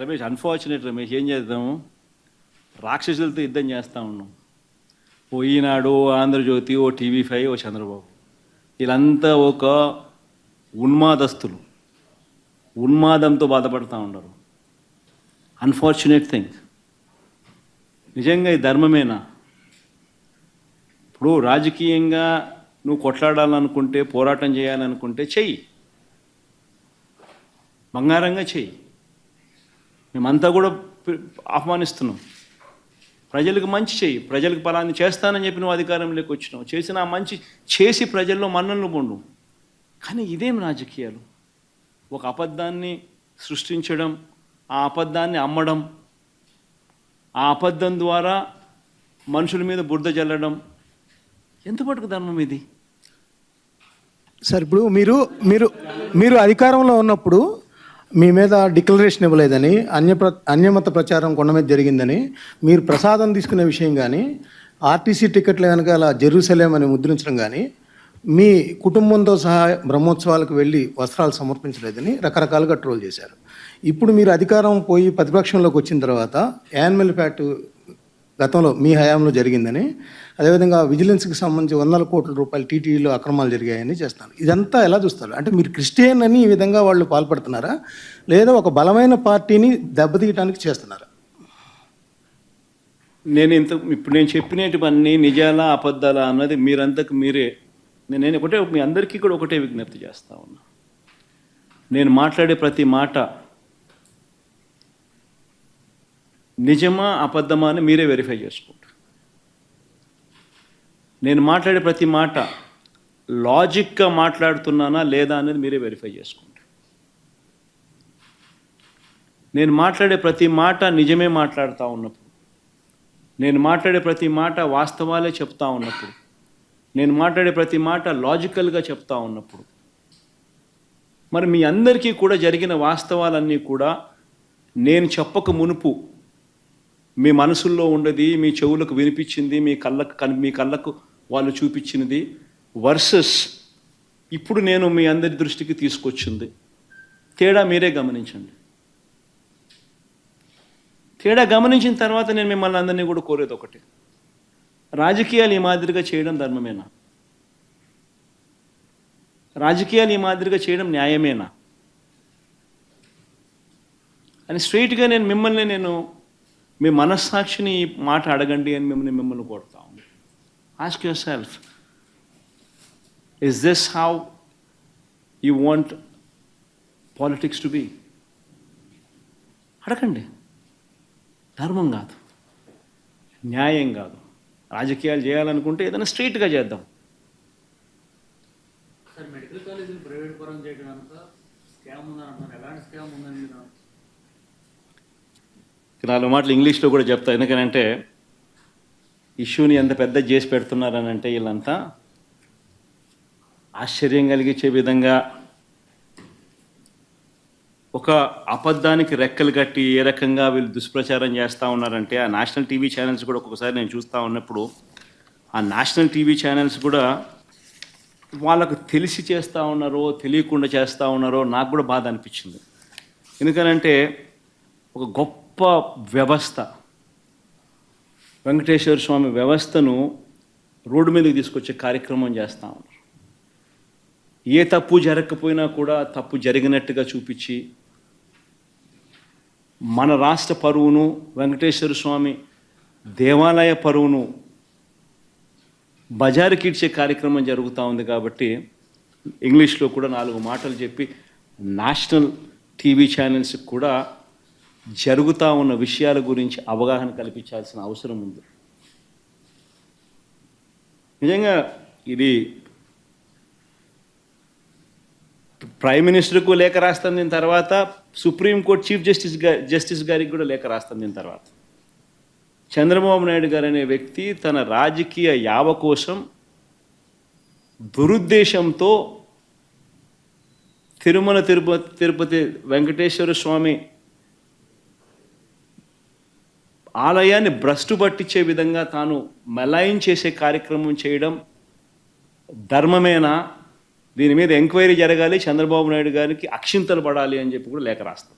Ramesh unfortunate Ramesh ఏం చేద్దాము? రాక్షసులతో యుద్ధం చేస్తూ ఉన్నాం. ఓ ఈనాడు ఓ ఆంధ్రజ్యోతి ఓ టీవీ ఫైవ్ ఓ చంద్రబాబు. వీళ్ళంతా ఒక ఉన్మాదస్తులు. ఉన్మాదంతో బాధపడుతూ ఉండరు. అన్ఫార్చునేట్ థింగ్ నిజంగా ఈ ధర్మమేనా? ఇప్పుడు రాజకీయంగా నువ్వు కొట్లాడాలనుకుంటే పోరాటం చేయాలనుకుంటే చెయ్యి. బంగారంగా చెయ్యి. మేమంతా కూడా ఆహ్వానిస్తున్నాం. ప్రజలకు మంచి చేయి ప్రజలకు ఫలాన్ని చేస్తానని చెప్పి నువ్వు అధికారంలోకి వచ్చినావు. చేసిన ఆ మంచి చేసి ప్రజల్లో మన్ననలు పొండు కానీ ఇదేం రాజకీయాలు? ఒక అబద్ధాన్ని సృష్టించడం ఆ అబద్ధాన్ని అమ్మడం ఆ అబద్ధం ద్వారా మనుషుల మీద బురద జల్లడం ఎంతపట్టుకు ధర్మం ఇది? సార్ ఇప్పుడు మీరు మీరు మీరు అధికారంలో ఉన్నప్పుడు మీ మీద డిక్లరేషన్ ఇవ్వలేదని అన్య ప్ర అన్యమత ప్రచారం కొండ మీద జరిగిందని మీరు ప్రసాదం తీసుకునే విషయం కానీ ఆర్టీసీ టికెట్ల వెనకాల జెరూసలేం అని ముద్రించడం కానీ మీ కుటుంబంతో సహా బ్రహ్మోత్సవాలకు వెళ్ళి వస్త్రాలు సమర్పించలేదని రకరకాలుగా ట్రోల్ చేశారు. ఇప్పుడు మీరు అధికారం పోయి ప్రతిపక్షంలోకి వచ్చిన తర్వాత యానిమల్ ఫ్యాక్ట్ గతంలో మీ హయాంలో జరిగిందని అదేవిధంగా విజిలెన్స్కి సంబంధించి వందల కోట్ల రూపాయలు టీటీడీలో అక్రమాలు జరిగాయని చేస్తాను ఇదంతా ఎలా చూస్తారు? అంటే మీరు క్రిస్టియన్ అని ఈ విధంగా వాళ్ళు పాల్పడుతున్నారా? లేదా ఒక బలమైన పార్టీని దెబ్బతీయడానికి చేస్తున్నారా? నేను ఇంత ఇప్పుడు నేను చెప్పినటువన్నీ నిజాలా అబద్ధాలా అన్నది మీరంతకు మీరే. నేను నేను ఒకటే మీ అందరికీ కూడా ఒకటే విజ్ఞప్తి చేస్తా ఉన్నా. నేను మాట్లాడే ప్రతి మాట నిజమా అబద్ధమా అని మీరే వెరిఫై చేసుకోండి. నేను మాట్లాడే ప్రతి మాట లాజిక్గా మాట్లాడుతున్నానా లేదా అనేది మీరే వెరిఫై చేసుకోండి. నేను మాట్లాడే ప్రతి మాట నిజమే మాట్లాడుతూ ఉన్నప్పుడు నేను మాట్లాడే ప్రతి మాట వాస్తవాలే చెప్తా ఉన్నప్పుడు నేను మాట్లాడే ప్రతి మాట లాజికల్గా చెప్తా ఉన్నప్పుడు మరి మీ అందరికీ కూడా జరిగిన వాస్తవాలన్నీ కూడా నేను చెప్పక మునుపు మీ మనసుల్లో ఉండేది మీ చెవులకు వినిపించింది మీ కళ్ళకు మీ కళ్ళకు వాళ్ళు చూపించినది వర్సెస్ ఇప్పుడు నేను మీ అందరి దృష్టికి తీసుకొచ్చింది. తేడా మీరే గమనించండి. తేడా గమనించిన తర్వాత నేను మిమ్మల్ని అందరినీ కూడా కోరేది ఒకటి. రాజకీయాలు ఈ మాదిరిగా చేయడం ధర్మమేనా? రాజకీయాలు ఈ మాదిరిగా చేయడం న్యాయమేనా? అని స్ట్రైట్గా నేను మిమ్మల్ని నేను మీ మనస్సాక్షిని మాట అడగండి అని మిమ్మల్ని మిమ్మల్ని కోరుతాం ask yourself is this how you want politics to be అడగండి. ధర్మం కాదు. న్యాయం కాదు. రాజకీయాలు చేయాలనుకుంటే ఏదైనా స్ట్రైట్గా చేద్దాం. మెడికల్ కాలేజీని ప్రైవేట్ పరం చేయడం అంతా స్కామ్ ఉందని అంటున్నారు. ఎలాంటి స్కామ్ ఉందని నాలుగు మాటలు ఇంగ్లీష్లో కూడా చెప్తా. ఎందుకనంటే ఇష్యూని ఎంత పెద్ద చేసి పెడుతున్నారని అంటే వీళ్ళంతా ఆశ్చర్యం కలిగించే విధంగా ఒక అబద్ధానికి రెక్కలు కట్టి ఏ రకంగా వీళ్ళు దుష్ప్రచారం చేస్తూ ఉన్నారంటే ఆ నేషనల్ టీవీ ఛానల్స్ కూడా ఒక్కొక్కసారి నేను చూస్తూ ఉన్నప్పుడు ఆ నేషనల్ టీవీ ఛానల్స్ కూడా వాళ్ళకు తెలిసి చేస్తూ ఉన్నారో తెలియకుండా చేస్తూ ఉన్నారో నాకు కూడా బాధ అనిపించింది. ఎందుకనంటే ఒక గొప్ప వ్యవస్థ. వెంకటేశ్వర స్వామి వ్యవస్థను రోడ్డు మీదకి తీసుకొచ్చే కార్యక్రమం చేస్తూ ఉన్నారు. ఏ తప్పు జరగకపోయినా కూడా తప్పు జరిగినట్టుగా చూపించి మన రాష్ట్ర పరువును వెంకటేశ్వర స్వామి దేవాలయ పరువును బజారుకి ఇచ్చే కార్యక్రమం జరుగుతూ ఉంది కాబట్టి ఇంగ్లీష్లో కూడా నాలుగు మాటలు చెప్పి నేషనల్ టీవీ ఛానల్స్కి కూడా జరుగుతూ ఉన్న విషయాల గురించి అవగాహన కల్పించాల్సిన అవసరం ఉంది. నిజంగా ఇది ప్రైమ్ మినిస్టర్కు లేఖ రాస్తాం దీని తర్వాత సుప్రీంకోర్టు చీఫ్ జస్టిస్ జస్టిస్ గారికి కూడా లేఖ రాస్తాం దీని తర్వాత. చంద్రబాబు నాయుడు గారు అనే వ్యక్తి తన రాజకీయ యావ కోసం దురుద్దేశంతో తిరుమల తిరుపతి తిరుపతి వెంకటేశ్వర స్వామి ఆలయాన్ని భ్రష్టు పట్టించే విధంగా తాను మెలాయిన్ చేసే కార్యక్రమం చేయడం ధర్మమేనా? దీని మీద ఎంక్వైరీ జరగాలి చంద్రబాబు నాయుడు గారికి అక్షింతలు పడాలి అని చెప్పి కూడా లేఖ రాస్తాం.